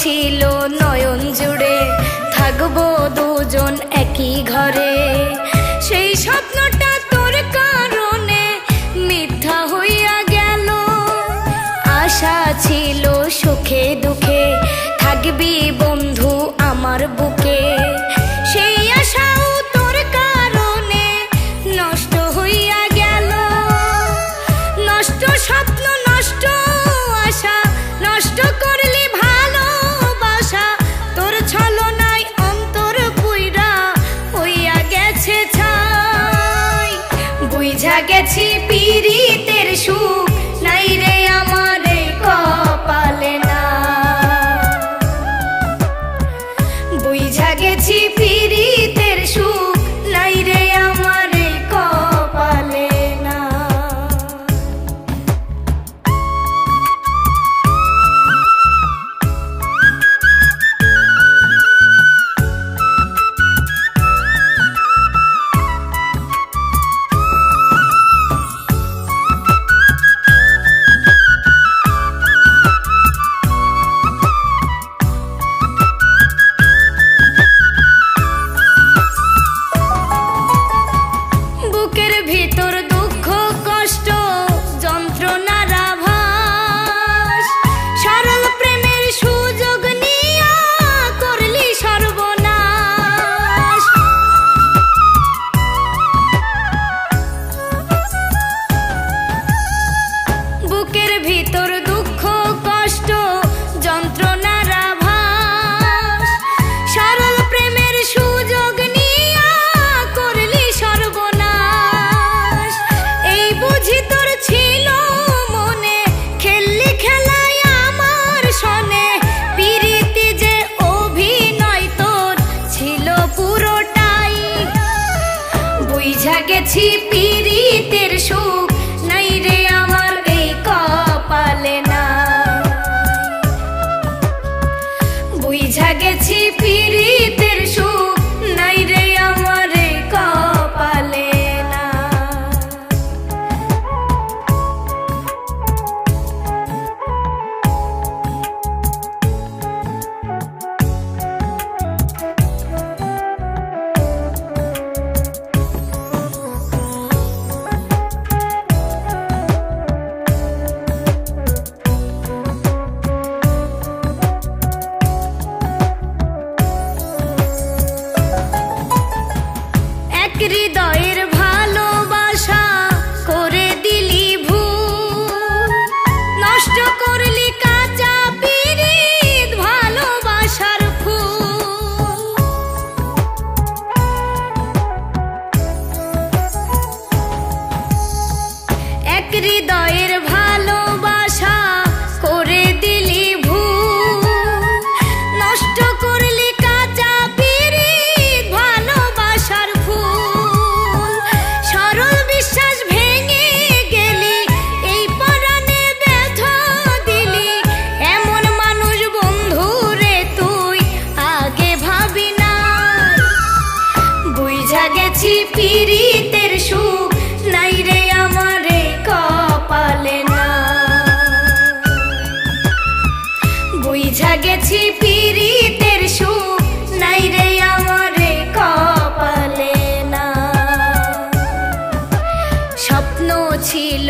ছিল নয়ন জুড়ে, থাকব দুজন একই ঘরে। সেই স্বপ্নটা তোর কারণে মিথ্যা হইয়া গেল। আশা ছিল সুখে দুঃখে, থাকবি বন্ধু আমার বুকে। গেছি পিরি ভিতর গেছি পিরিতের সুর গেছি পীড়িতের সুখ, নাই রে আমার কপালে না। বুঝা গেছি পীড়িতের সুখ, নাই রে আমার কপালে না। স্বপ্ন ছিল